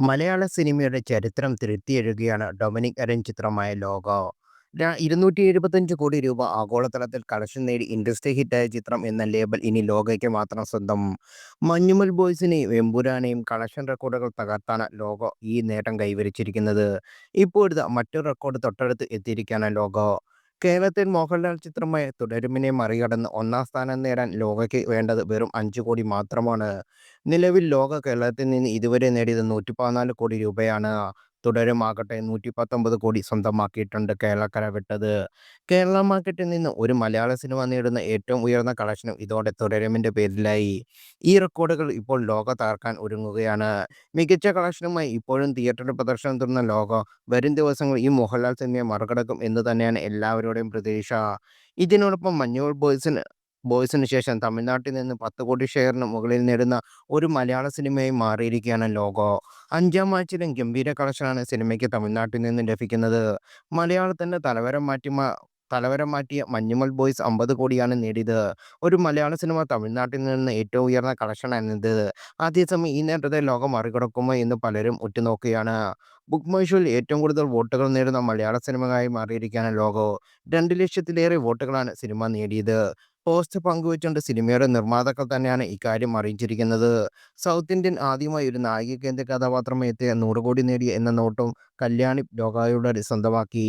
മലയാള സിനിമയുടെ ചരിത്രം തിരുത്തിയെഴുതുകയാണ് ഡൊമിനിക് അരൻ ചിത്രമായ. ര ഇരുന്നൂറ്റി എഴുപത്തഞ്ച് കോടി രൂപ ആഗോളതലത്തിൽ കളക്ഷൻ നേടി ഇൻഡസ്ട്രി ഹിറ്റായ ചിത്രം എന്ന ലേബൽ ഇനി ലോകയ്ക്ക് മാത്രം സ്വന്തം. മഞ്ഞുമൽ ബോയ്സിനെയും എമ്പുരാനെയും കളക്ഷൻ റെക്കോർഡുകൾ തകർത്താണ് ലോഗോ ഈ നേട്ടം കൈവരിച്ചിരിക്കുന്നത്. ഇപ്പോഴിതാ മറ്റൊരു റെക്കോർഡ് തൊട്ടടുത്ത് എത്തിയിരിക്കുകയാണ് ലോഗോ. കേരളത്തിൽ മോഹൻലാൽ ചിത്രമായ തുടരുമിനെ മറികടന്ന് ഒന്നാം സ്ഥാനം നേടാൻ ലോകയ്ക്ക് വേണ്ടത് വെറും അഞ്ച് കോടി മാത്രമാണ്. നിലവിൽ ലോക കേരളത്തിൽ നിന്ന് ഇതുവരെ നേടിയത് നൂറ്റിപ്പതിനാല് കോടി രൂപയാണ്. തുടരും നൂറ്റി പത്തൊമ്പത് കോടി സ്വന്തമാക്കിയിട്ടുണ്ട് കേരളക്കര വിട്ടത്. കേരള മാർക്കറ്റിൽ നിന്ന് ഒരു മലയാള സിനിമ നേടുന്ന ഏറ്റവും ഉയർന്ന കളക്ഷനും ഇതോടെ തുടരുമിന്റെ പേരിലായി. ഈ റെക്കോർഡുകൾ ഇപ്പോൾ ലോക തകർക്കാൻ ഒരുങ്ങുകയാണ്. മികച്ച കളക്ഷനുമായി ഇപ്പോഴും തിയേറ്ററിൽ പ്രദർശനം തുടർന്ന ലോകം വരും ദിവസങ്ങൾ ഈ മോഹൻലാൽ സിനിമയെ മറികടക്കും എന്ന് തന്നെയാണ് എല്ലാവരുടെയും പ്രതീക്ഷ. ഇതിനോടൊപ്പം മഞ്ഞൂർ ബോയ്സിന് ബോയ്സിന് ശേഷം തമിഴ്നാട്ടിൽ നിന്ന് പത്ത് കോടി ഷെയറിന് മുകളിൽ നേടുന്ന ഒരു മലയാള സിനിമയായി മാറിയിരിക്കുകയാണ് ലോഗോ. അഞ്ചാം ആഴ്ചയിലും ഗംഭീര കളക്ഷനാണ് സിനിമയ്ക്ക് തമിഴ്നാട്ടിൽ നിന്ന് ലഭിക്കുന്നത്. മലയാളത്തിന്റെ തലവരം മാറ്റി തലവരം മാറ്റിയ മഞ്ഞുമൽ ബോയ്സ് അമ്പത് കോടിയാണ് നേടിയത്. ഒരു മലയാള സിനിമ തമിഴ്നാട്ടിൽ നിന്ന് ഏറ്റവും ഉയർന്ന കളക്ഷനാണിത്. അതേസമയം ഈ നേട്ടത്തെ ലോകം മറികടക്കുമോ എന്ന് പലരും ഉറ്റുനോക്കുകയാണ്. ബുക്ക് മൈഷോയിൽ ഏറ്റവും കൂടുതൽ വോട്ടുകൾ നേടുന്ന മലയാള സിനിമയായി മാറിയിരിക്കുകയാണ് ലോകോ രണ്ട് ലക്ഷത്തിലേറെ വോട്ടുകളാണ് സിനിമ നേടിയത്. പോസ്റ്റ് പങ്കുവച്ചുകൊണ്ട് സിനിമയുടെ നിർമ്മാതാക്കൾ തന്നെയാണ് ഇക്കാര്യം അറിയിച്ചിരിക്കുന്നത്. സൗത്ത് ഇന്ത്യൻ ആദ്യമായി ഒരു നായിക കേന്ദ്ര കഥാപാത്രമായി എത്തിയ നൂറ് കോടി നേടി എന്ന നോട്ടും കല്യാണി ലോകായുടെ സ്വന്തമാക്കി.